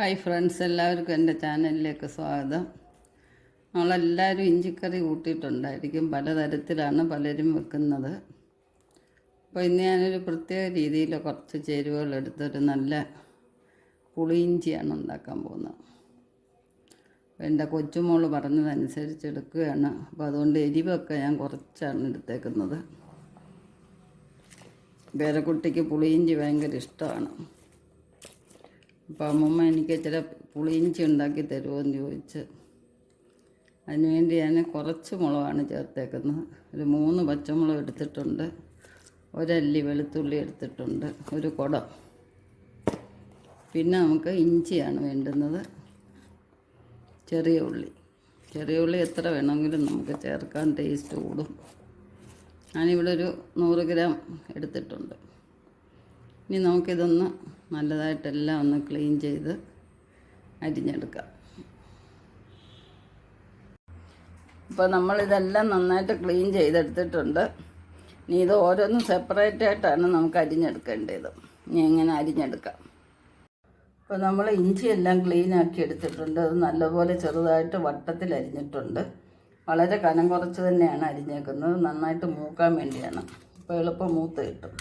Hi friends എല്ലാവർക്കും എന്റെ ചാനലിലേക്ക് സ്വാഗതം. നമ്മളെല്ലാവരും ഇഞ്ചിക്കറി കൂട്ടിയിട്ടുണ്ടായിരിക്കും പലതരത്തിലാണ് പലരും വെക്കുന്നത്. അപ്പോൾ ഇന്ന് ഞാനൊരു പ്രത്യേക രീതിയിൽ കുറച്ച് ചേരുവകൾ എടുത്തൊരു നല്ല പുളിയിഞ്ചിയാണ് ഉണ്ടാക്കാൻ പോകുന്നത്. എന്റെ കൊച്ചുമോൾ പറഞ്ഞതനുസരിച്ച് എടുക്കുകയാണ്. അപ്പോൾ അതുകൊണ്ട് എരിവൊക്കെ ഞാൻ കുറച്ചാണ് എടുത്തേക്കുന്നത്. പേരക്കുട്ടിക്ക് പുളിയിഞ്ചി ഭയങ്കര ഇഷ്ടമാണ്. അപ്പോൾ അമ്മമ്മ എനിക്ക് ചില പുളിയിഞ്ചി ഉണ്ടാക്കി തരുമോ എന്ന് ചോദിച്ച് അതിനുവേണ്ടി ഞാൻ കുറച്ച് മുളകാണ് ചേർത്തേക്കുന്നത്. ഒരു മൂന്ന് പച്ചമുളക് എടുത്തിട്ടുണ്ട്. ഒരല്ലി വെളുത്തുള്ളി എടുത്തിട്ടുണ്ട്. ഒരു കുടം. പിന്നെ നമുക്ക് ഇഞ്ചിയാണ് വേണ്ടുന്നത്. ചെറിയ ഉള്ളി. ചെറിയ ഉള്ളി എത്ര വേണമെങ്കിലും നമുക്ക് ചേർക്കാൻ ടേസ്റ്റ് കൂടും. ഞാനിവിടെ ഒരു നൂറ് ഗ്രാം എടുത്തിട്ടുണ്ട്. ഇനി നമുക്കിതൊന്ന് നല്ലതായിട്ടെല്ലാം ഒന്ന് ക്ലീൻ ചെയ്ത് അരിഞ്ഞെടുക്കാം. അപ്പോൾ നമ്മളിതെല്ലാം നന്നായിട്ട് ക്ലീൻ ചെയ്തെടുത്തിട്ടുണ്ട്. ഇനി ഇത് ഓരോന്നും സെപ്പറേറ്റ് ആയിട്ടാണ് നമുക്ക് അരിഞ്ഞെടുക്കേണ്ടത്. ഇനി എങ്ങനെ അരിഞ്ഞെടുക്കാം? ഇപ്പോൾ നമ്മൾ ഇഞ്ചി എല്ലാം ക്ലീൻ ആക്കി എടുത്തിട്ടുണ്ട്. അത് നല്ലപോലെ ചെറുതായിട്ട് വട്ടത്തിൽ അരിഞ്ഞിട്ടുണ്ട്. വളരെ കനം കുറച്ച് തന്നെയാണ് അരിഞ്ഞേക്കുന്നത്. നന്നായിട്ട് മൂക്കാൻ വേണ്ടിയാണ്. അപ്പോൾ എളുപ്പം മൂത്ത് കിട്ടും.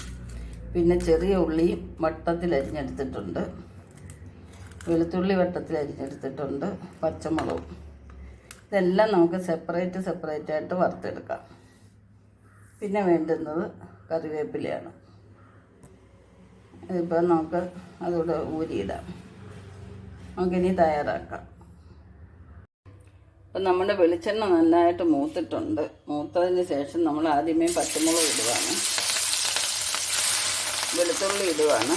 പിന്നെ ചെറിയ ഉള്ളിയും വട്ടത്തിൽ അരിഞ്ഞെടുത്തിട്ടുണ്ട്. വെളുത്തുള്ളി വട്ടത്തിൽ അരിഞ്ഞെടുത്തിട്ടുണ്ട്. പച്ചമുളകും. ഇതെല്ലാം നമുക്ക് സെപ്പറേറ്റ് സെപ്പറേറ്റ് ആയിട്ട് വറുത്തെടുക്കാം. പിന്നെ വേണ്ടുന്നത് കറിവേപ്പിലയാണ്. ഇതിപ്പോൾ നമുക്ക് അതുകൂടെ ഊരിയിടാം. നമുക്കിനി തയ്യാറാക്കാം. അപ്പം നമ്മുടെ വെളിച്ചെണ്ണ നന്നായിട്ട് മൂത്തിട്ടുണ്ട്. മൂത്തതിന് ശേഷം നമ്മൾ ആദ്യമേ പച്ചമുളക് ഇടുവാണ്. വെളുത്തുള്ളി ഇടുവാണ്.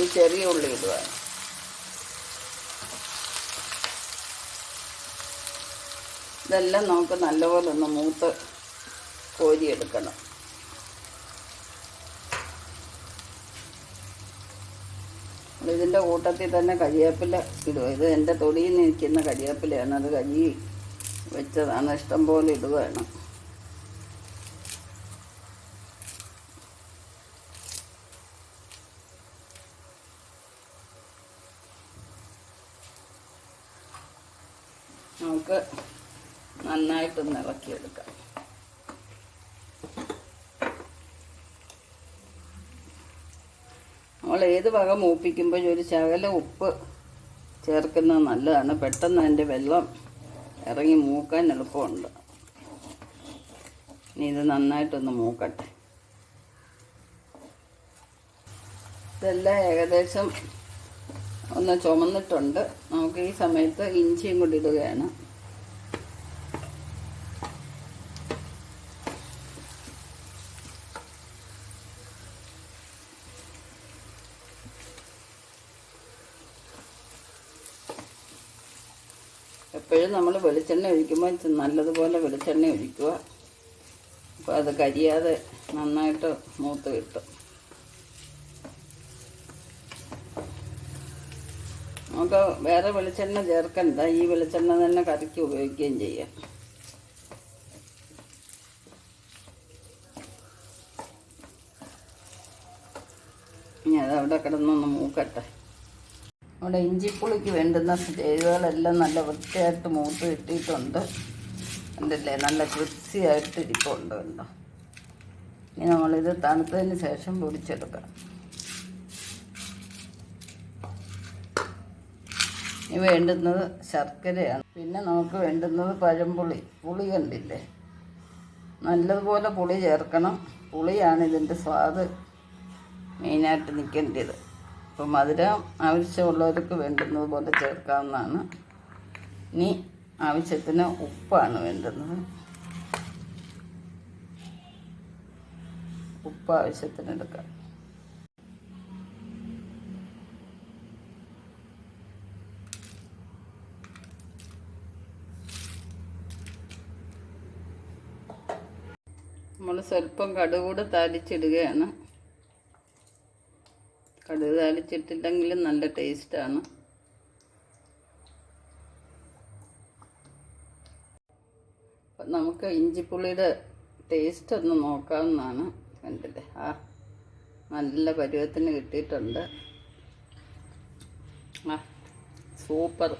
ഈ ചെറിയ ഉള്ളി ഇടുവാണ്. ഇതെല്ലാം നമുക്ക് നല്ലപോലെ ഒന്ന് മൂത്ത് കോരിയെടുക്കണം. ഇതിന്റെ കൂട്ടത്തിൽ തന്നെ കരിവേപ്പില ഇടുക ഇത് എന്റെ തൊടിയിൽ നിൽക്കുന്ന കരിവേപ്പിലയാണ് അത് കഴുകി വെച്ചതാണ്. ഇഷ്ടം പോലെ ഇടുകയാണ് നമുക്ക് നന്നായിട്ടൊന്ന് ഇളക്കിയെടുക്കാം. നമ്മൾ ഏത് വക മൂപ്പിക്കുമ്പോഴും ഒരു ശകല ഉപ്പ് ചേർക്കുന്നത് നല്ലതാണ്. പെട്ടെന്ന് അതിന്റെ വെള്ളം ഇറങ്ങി മൂക്കാൻ എളുപ്പമുണ്ട്. ഇനി ഇത് നന്നായിട്ടൊന്ന് മൂക്കട്ടെ. ഇതെല്ലാം ഏകദേശം ഒന്ന് ചുമന്നിട്ടുണ്ട്. നമുക്ക് ഈ സമയത്ത് ഇഞ്ചിയും കൂടി ഇടുകയാണ്. എപ്പോഴും നമ്മൾ വെളിച്ചെണ്ണ ഒഴിക്കുമ്പോൾ നല്ലതുപോലെ വെളിച്ചെണ്ണ ഒഴിക്കുക. അപ്പോൾ അത് കരിയാതെ നന്നായിട്ട് മൂത്ത് കിട്ടും. നമുക്ക് വേറെ വെളിച്ചെണ്ണ ചേർക്കണ്ട. ഈ വെളിച്ചെണ്ണ തന്നെ കറിക്ക് ഉപയോഗിക്കുകയും ചെയ്യാം. ഇനി അതവിടെ കിടന്നൊന്ന് മൂക്കട്ടെ. അവിടെ ഇഞ്ചിപ്പുളിക്ക് വേണ്ടുന്ന ചേരുവകളെല്ലാം നല്ല വൃത്തിയായിട്ട് മൂത്ത് കിട്ടിയിട്ടുണ്ട്. ഉണ്ടല്ലേ നല്ല കൃത്യമായിട്ട് ഇരിപ്പുണ്ട് കണ്ടോ? ഇനി നമ്മളിത് തണുത്തതിന് ശേഷം പൊടിച്ചെടുക്കാം. ഇനി വേണ്ടുന്നത് ശർക്കരയാണ്. പിന്നെ നമുക്ക് വേണ്ടുന്നത് പഴംപുളി. പുളി കണ്ടില്ലേ? നല്ലതുപോലെ പുളി ചേർക്കണം. പുളിയാണ് ഇതിന്റെ സ്വാദ്. മെയിനായിട്ട് നിൽക്കേണ്ടത്. അപ്പോൾ മധുരം ആവശ്യമുള്ളവർക്ക് വേണ്ടുന്നത് പോലെ ചേർക്കാവുന്നതാണ്. ഇനി ആവശ്യത്തിന് ഉപ്പാണ് വേണ്ടുന്നത്. ഉപ്പ് ആവശ്യത്തിന് എടുക്കാം. നമ്മൾ സ്വല്പം കടുകൂട് താലിച്ചിടുകയാണ്. കടുക് താലിച്ചിട്ടില്ലെങ്കിലും നല്ല ടേസ്റ്റാണ്. നമുക്ക് ഇഞ്ചിപ്പുള്ളിയുടെ ടേസ്റ്റ് ഒന്ന് നോക്കാവുന്നതാണ് കണ്ടില്ലേ? ആ നല്ല പരുവത്തിന് കിട്ടിയിട്ടുണ്ട്. ആ സൂപ്പർ.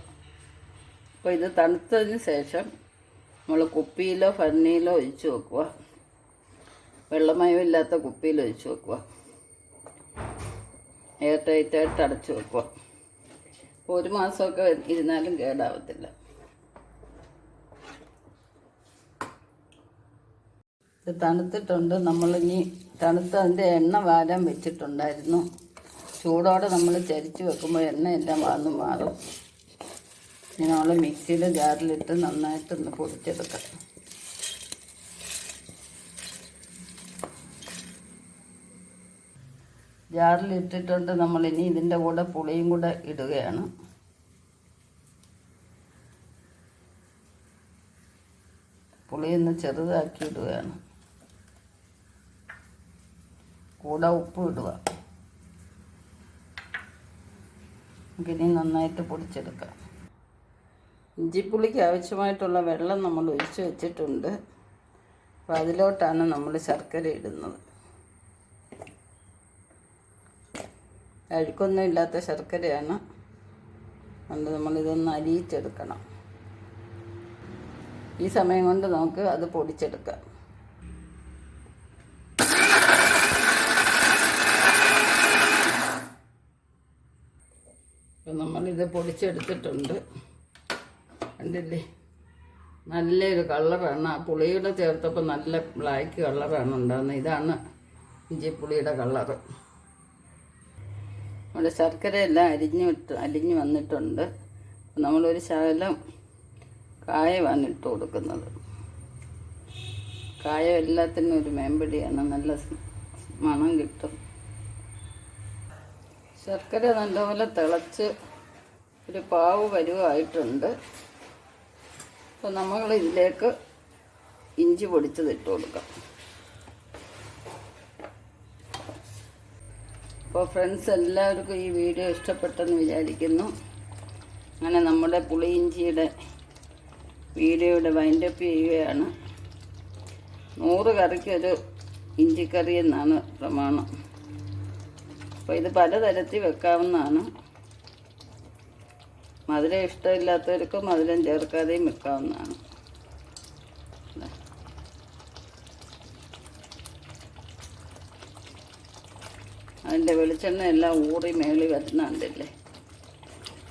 അപ്പോൾ ഇത് തണുത്തതിന് ശേഷം നമ്മൾ കുപ്പിയിലോ ഫർണിയിലോ ഒഴിച്ച് വെക്കുക. വെള്ളമയമില്ലാത്ത കുപ്പിയിൽ ഒഴിച്ച് വെക്കുക എയർ ടൈറ്റായിട്ട് അടച്ചു വെക്കുക ഒരു മാസമൊക്കെ ഇരുന്നാലും കേടാവത്തില്ല. ഇത് തണുത്തിട്ടുണ്ട്. നമ്മളിനി തണുത്ത് അതിന്റെ എണ്ണ വാരാൻ വെച്ചിട്ടുണ്ടായിരുന്നു. ചൂടോടെ നമ്മൾ ചരിച്ച് വെക്കുമ്പോൾ എണ്ണ എല്ലാം വാർന്ന് മാറും. ഇനി നമ്മൾ മിക്സിയുടെ ജാറിലിട്ട് നന്നായിട്ടൊന്ന് പൊടിച്ചെടുക്കാം. ജാറിലിട്ടിട്ടുണ്ട് നമ്മളിനി ഇതിന്റെ കൂടെ പുളിയും കൂടെ ഇടുകയാണ്. പുളി ഒന്ന് ചെറുതാക്കി ഇടുകയാണ്. കൂടെ ഉപ്പ് ഇടുക. നമുക്കിനി നന്നായിട്ട് പൊടിച്ചെടുക്കാം. ഇഞ്ചിപ്പുളിക്ക് ആവശ്യമായിട്ടുള്ള വെള്ളം നമ്മൾ ഒഴിച്ച് വെച്ചിട്ടുണ്ട്. അപ്പോൾ അതിലോട്ടാണ് നമ്മൾ ശർക്കര ഇടുന്നത്. അഴുക്കൊന്നും ഇല്ലാത്ത ശർക്കരയാണ്. അതുകൊണ്ട് നമ്മളിതൊന്ന് അരിയിച്ചെടുക്കണം. ഈ സമയം കൊണ്ട് നമുക്ക് അത് പൊടിച്ചെടുക്കാം. അപ്പം നമ്മളിത് പൊടിച്ചെടുത്തിട്ടുണ്ട്. കണ്ടില്ലേ? നല്ലൊരു കളറാണ്. ആ പുളിയുടെ ചേർത്തപ്പോൾ നല്ല ബ്ലാക്ക് കളറാണ് ഉണ്ടാകുന്നത് ഇതാണ് ഇഞ്ചിപ്പുളിയുടെ കളറ്. നമ്മുടെ ശർക്കരയെല്ലാം അരിഞ്ഞു വിട്ട് അരിഞ്ഞു വന്നിട്ടുണ്ട്. നമ്മളൊരു ശകലം കായമാണ് ഇട്ട് കൊടുക്കുന്നത്. കായം എല്ലാത്തിനും ഒരു മേമ്പടിയാണ്. നല്ല മണം കിട്ടും. ശർക്കര നല്ലപോലെ തിളച്ച് ഒരു പാവ് വരുവായിട്ടുണ്ട് അപ്പോൾ നമ്മൾ ഇതിലേക്ക് ഇഞ്ചി പൊടിച്ചത് ഇട്ട് കൊടുക്കാം. അപ്പോൾ ഫ്രണ്ട്സ് എല്ലാവർക്കും ഈ വീഡിയോ ഇഷ്ടപ്പെട്ടെന്ന് വിചാരിക്കുന്നു. അങ്ങനെ നമ്മുടെ പുളിയിഞ്ചിയുടെ വീഡിയോയുടെ വൈൻഡപ്പ് ചെയ്യുകയാണ്. നൂറ് കറിക്കൊരു ഇഞ്ചിക്കറി എന്നാണ് പ്രമാണം. അപ്പോൾ ഇത് പലതരത്തിൽ വെക്കാവുന്നതാണ്. മധുരം ഇഷ്ടമില്ലാത്തവർക്ക് മധുരം ചേർക്കാതെയും വെക്കാവുന്നതാണ്. അതിന്റെ വെളിച്ചെണ്ണ എല്ലാം ഊറി മേളി വരുന്നുണ്ടല്ലേ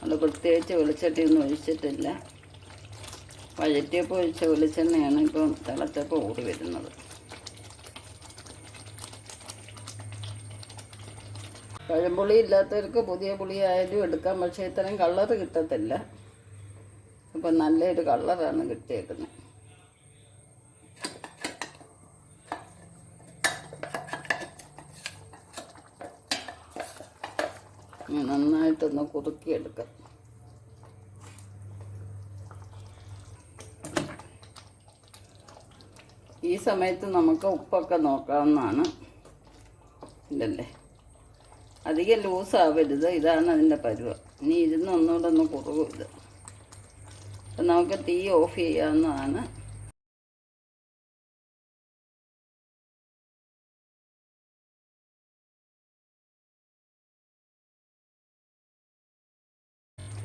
അത് പ്രത്യേകിച്ച് വെളിച്ചെണ്ണയൊന്നും ഒഴിച്ചിട്ടില്ല. വഴറ്റിയപ്പോൾ ഒഴിച്ച വെളിച്ചെണ്ണയാണ് ഇപ്പം തിളച്ചപ്പോൾ ഊറി വരുന്നത്. പഴംപുളി ഇല്ലാത്തവർക്ക് പുതിയ പുളി ആയാലും എടുക്കാം പക്ഷേ ഇത്രയും കളറ് കിട്ടത്തില്ല. അപ്പം നല്ലൊരു കളറാണ് കിട്ടിയേക്കുന്നത് ഇനി നന്നായിട്ടൊന്ന് കുറുക്കിയെടുക്കാം. ഈ സമയത്ത് നമുക്ക് ഉപ്പൊക്കെ നോക്കാവുന്നതാണ്. ഇല്ലല്ലേ അധികം ലൂസാവരുത് ഇതാണ് അതിന്റെ പരുവ. ഇനി ഇരുന്ന് ഒന്നുകൂടെ ഒന്ന് കുറവ് ഇത്. അപ്പം നമുക്ക് തീ ഓഫ് ചെയ്യാവുന്നതാണ്.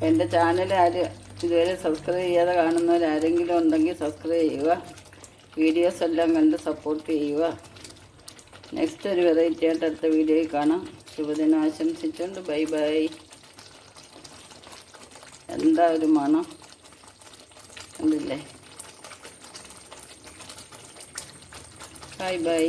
എന്റെ ചാനൽ ആര് ഇതുവരെ സബ്സ്ക്രൈബ് ചെയ്യാതെ കാണുന്നവരാരെങ്കിലും ഉണ്ടെങ്കിൽ സബ്സ്ക്രൈബ് ചെയ്യുക. വീഡിയോസ് എല്ലാം കണ്ട് സപ്പോർട്ട് ചെയ്യുക. നെക്സ്റ്റ് ഒരു വെറൈറ്റി ആയിട്ട് അടുത്ത വീഡിയോയിൽ കാണാം. ശുഭദിനം ആശംസിച്ചുകൊണ്ട് ബൈ ബൈ എന്താ ഒരു മണം? കണ്ടില്ലേ? Bye bye